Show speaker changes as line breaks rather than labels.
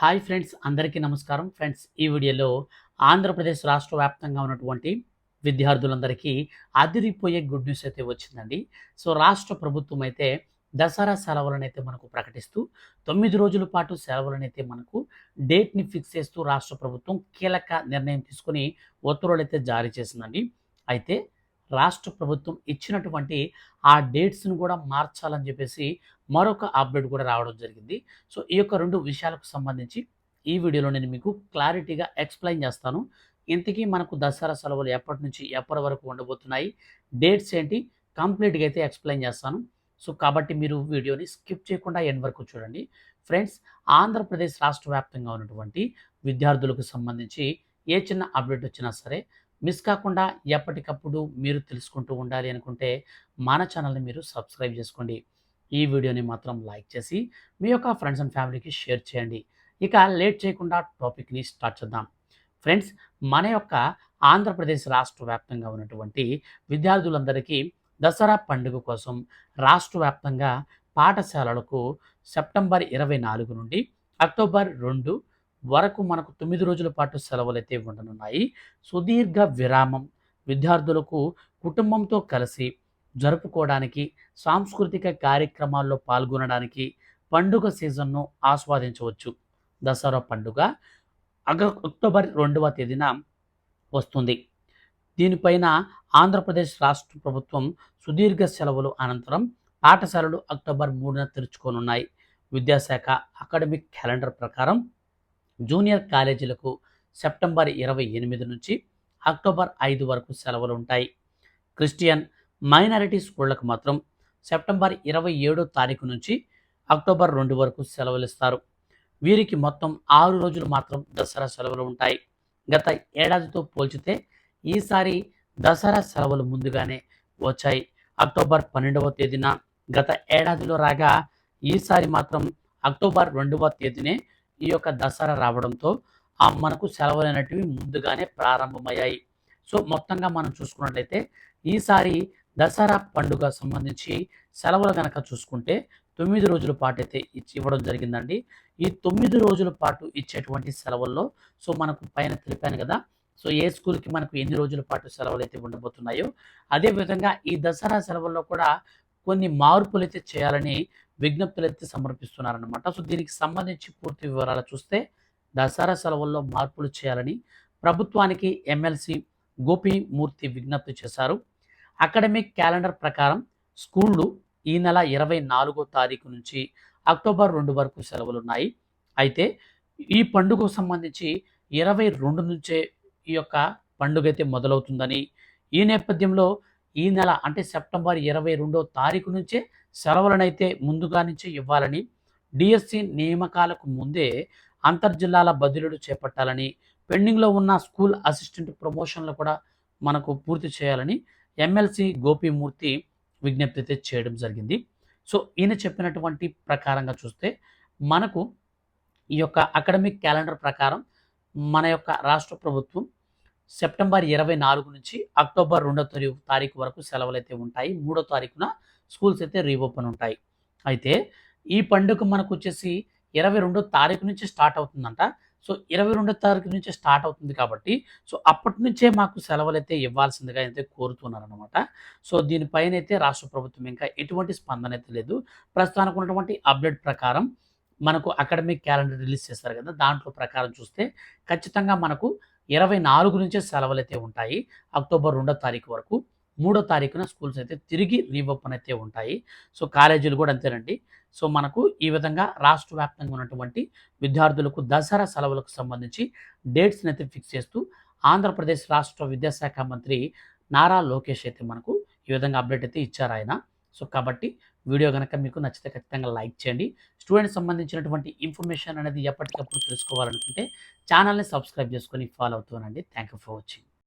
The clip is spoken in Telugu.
హాయ్ ఫ్రెండ్స్ అందరికీ నమస్కారం. ఫ్రెండ్స్ ఈ వీడియోలో ఆంధ్రప్రదేశ్ రాష్ట్ర వ్యాప్తంగా ఉన్నటువంటి విద్యార్థులందరికీ అదిరిపోయే గుడ్ న్యూస్ అయితే వచ్చిందండి. సో రాష్ట్ర ప్రభుత్వం అయితే దసరా సెలవులను అయితే మనకు ప్రకటిస్తూ తొమ్మిది రోజుల పాటు సెలవులను అయితే మనకు డేట్ని ఫిక్స్ చేస్తూ రాష్ట్ర ప్రభుత్వం కీలక నిర్ణయం తీసుకొని ఉత్తర్వులు అయితే జారీ చేసిందండి. అయితే రాష్ట్ర ప్రభుత్వం ఇచ్చినటువంటి ఆ డేట్స్ను కూడా మార్చాలని చెప్పేసి మరొక అప్డేట్ కూడా రావడం జరిగింది. సో ఈ యొక్క రెండు విషయాలకు సంబంధించి ఈ వీడియోలో నేను మీకు క్లారిటీగా ఎక్స్ప్లెయిన్ చేస్తాను. ఇంతకీ మనకు దసరా సెలవులు ఎప్పటి నుంచి ఎప్పటి వరకు ఉండబోతున్నాయి? డేట్స్ ఏంటి? కంప్లీట్గా అయితే ఎక్స్ప్లెయిన్ చేస్తాను. సో కాబట్టి మీరు వీడియోని స్కిప్ చేయకుండా ఎండ్ వరకు చూడండి. ఫ్రెండ్స్ ఆంధ్రప్రదేశ్ రాష్ట్ర వ్యాప్తంగా ఉన్నటువంటి విద్యార్థులకు సంబంధించి ఏ చిన్న అప్డేట్ వచ్చినా సరే మిస్ కాకుండా ఎప్పటికప్పుడు మీరు తెలుసుకుంటూ ఉండాలి అనుకుంటే మన ఛానల్ని మీరు సబ్స్క్రైబ్ చేసుకోండి. ఈ వీడియోని మాత్రం లైక్ చేసి మీ యొక్క ఫ్రెండ్స్ అండ్ ఫ్యామిలీకి షేర్ చేయండి. ఇక లేట్ చేయకుండా టాపిక్ని స్టార్ట్ చేద్దాం. ఫ్రెండ్స్ మన యొక్క ఆంధ్రప్రదేశ్ రాష్ట్ర వ్యాప్తంగా ఉన్నటువంటి విద్యార్థులందరికీ దసరా పండుగ కోసం రాష్ట్ర వ్యాప్తంగా పాఠశాలలకు సెప్టెంబర్ ఇరవై నాలుగు నుండి అక్టోబర్ రెండు వరకు మనకు తొమ్మిది రోజుల పాటు సెలవులు అయితే ఉండనున్నాయి. సుదీర్ఘ విరామం విద్యార్థులకు కుటుంబంతో కలిసి జరుపుకోవడానికి సాంస్కృతిక కార్యక్రమాల్లో పాల్గొనడానికి పండుగ సీజన్ను ఆస్వాదించవచ్చు. దసరా పండుగ అగ అక్టోబర్ రెండవ తేదీన వస్తుంది. దీనిపైన ఆంధ్రప్రదేశ్ రాష్ట్ర ప్రభుత్వం సుదీర్ఘ సెలవులు అనంతరం పాఠశాలలు అక్టోబర్ మూడున తెరుచుకోనున్నాయి. విద్యాశాఖ అకాడమిక్ క్యాలెండర్ ప్రకారం జూనియర్ కాలేజీలకు సెప్టెంబర్ ఇరవై ఎనిమిది నుంచి అక్టోబర్ ఐదు వరకు సెలవులు ఉంటాయి. క్రిస్టియన్ మైనారిటీ స్కూళ్ళకు మాత్రం సెప్టెంబర్ ఇరవై ఏడో తారీఖు నుంచి అక్టోబర్ రెండు వరకు సెలవులు ఇస్తారు. వీరికి మొత్తం ఆరు రోజులు మాత్రం దసరా సెలవులు ఉంటాయి. గత ఏడాదితో పోల్చితే ఈసారి దసరా సెలవులు ముందుగానే వచ్చాయి. అక్టోబర్ పన్నెండవ తేదీన గత ఏడాదిలో రాగా ఈసారి మాత్రం అక్టోబర్ రెండవ తేదీనే ఈ యొక్క దసరా రావడంతో ఆ మనకు సెలవులు అనేటివి ముందుగానే ప్రారంభమయ్యాయి. సో మొత్తంగా మనం చూసుకున్నట్లయితే ఈసారి దసరా పండుగ సంబంధించి సెలవులు కనుక చూసుకుంటే తొమ్మిది రోజుల పాటు అయితే ఇచ్చి ఇవ్వడం జరిగిందండి. ఈ తొమ్మిది రోజుల పాటు ఇచ్చేటువంటి సెలవుల్లో సో మనకు పైన తెలిపాను కదా సో ఏ స్కూల్కి మనకు ఎన్ని రోజుల పాటు సెలవులు అయితే ఉండబోతున్నాయో అదేవిధంగా ఈ దసరా సెలవుల్లో కూడా కొన్ని మార్పులు అయితే చేయాలని విజ్ఞప్తులు ఎత్తి సమర్పిస్తున్నారనమాట సో దీనికి సంబంధించి పూర్తి వివరాలు చూస్తే దసరా సెలవుల్లో మార్పులు చేయాలని ప్రభుత్వానికి ఎమ్మెల్సీ గోపిమూర్తి విజ్ఞప్తి చేశారు. అకాడమిక్ క్యాలెండర్ ప్రకారం స్కూళ్ళు ఈ నెల ఇరవై నాలుగో తారీఖు నుంచి అక్టోబర్ రెండు వరకు సెలవులు ఉన్నాయి అయితే ఈ పండుగకు సంబంధించి ఇరవై రెండు నుంచే ఈ యొక్క పండుగ అయితే మొదలవుతుందని ఈ నేపథ్యంలో ఈ నెల అంటే సెప్టెంబర్ ఇరవై రెండో తారీఖు నుంచే సెలవులనైతే ముందుగా నుంచే ఇవ్వాలని డిఎస్సి నియామకాలకు ముందే అంతర్జిల్లాల బదిలీలు చేపట్టాలని పెండింగ్లో ఉన్న స్కూల్ అసిస్టెంట్ ప్రమోషన్లు కూడా మనకు పూర్తి చేయాలని ఎమ్మెల్సీ గోపిమూర్తి విజ్ఞప్తి అయితే చేయడం జరిగింది. సో ఈయన చెప్పినటువంటి ప్రకారంగా చూస్తే మనకు ఈ యొక్క అకాడమిక్ క్యాలెండర్ ప్రకారం మన యొక్క రాష్ట్ర ప్రభుత్వం సెప్టెంబర్ ఇరవై నాలుగు నుంచి అక్టోబర్ రెండో తారీఖు వరకు సెలవులు అయితే ఉంటాయి. మూడో తారీఖున స్కూల్స్ అయితే రీఓపెన్ ఉంటాయి. అయితే ఈ పండుగ మనకు వచ్చేసి ఇరవై రెండో తారీఖు నుంచి స్టార్ట్ అవుతుందంట. సో ఇరవై రెండో తారీఖు నుంచి స్టార్ట్ అవుతుంది కాబట్టి సో అప్పటి నుంచే మాకు సెలవులు అయితే ఇవ్వాల్సిందిగా అయితే కోరుతున్నారనమాట సో దీనిపైన అయితే రాష్ట్ర ప్రభుత్వం ఇంకా ఎటువంటి స్పందన అయితే లేదు. ప్రస్తుతానికి ఉన్నటువంటి అప్డేట్ ప్రకారం మనకు అకాడమిక్ క్యాలెండర్ రిలీజ్ చేస్తారు కదా దాంట్లో ప్రకారం చూస్తే ఖచ్చితంగా మనకు ఇరవై నాలుగు నుంచే సెలవులు అయితే ఉంటాయి. అక్టోబర్ రెండో తారీఖు వరకు. మూడో తారీఖున స్కూల్స్ అయితే తిరిగి రీఓపెన్ అయితే ఉంటాయి. సో కాలేజీలు కూడా అంతేనండి. సో మనకు ఈ విధంగా రాష్ట్ర వ్యాప్తంగా ఉన్నటువంటి విద్యార్థులకు దసరా సెలవులకు సంబంధించి డేట్స్ని అయితే ఫిక్స్ చేస్తూ ఆంధ్రప్రదేశ్ రాష్ట్ర విద్యాశాఖ మంత్రి నారా లోకేష్ అయితే మనకు ఈ విధంగా అప్డేట్ అయితే ఇచ్చారు ఆయన. సో కాబట్టి వీడియో కనుక మీకు నచ్చితే ఖచ్చితంగా లైక్ చేయండి. స్టూడెంట్స్ సంబంధించినటువంటి ఇన్ఫర్మేషన్ అనేది ఎప్పటికప్పుడు తెలుసుకోవాలనుకుంటే ఛానల్ని సబ్స్క్రైబ్ చేసుకొని ఫాలో అవుతానండి థ్యాంక్ యూ ఫర్ వాచింగ్.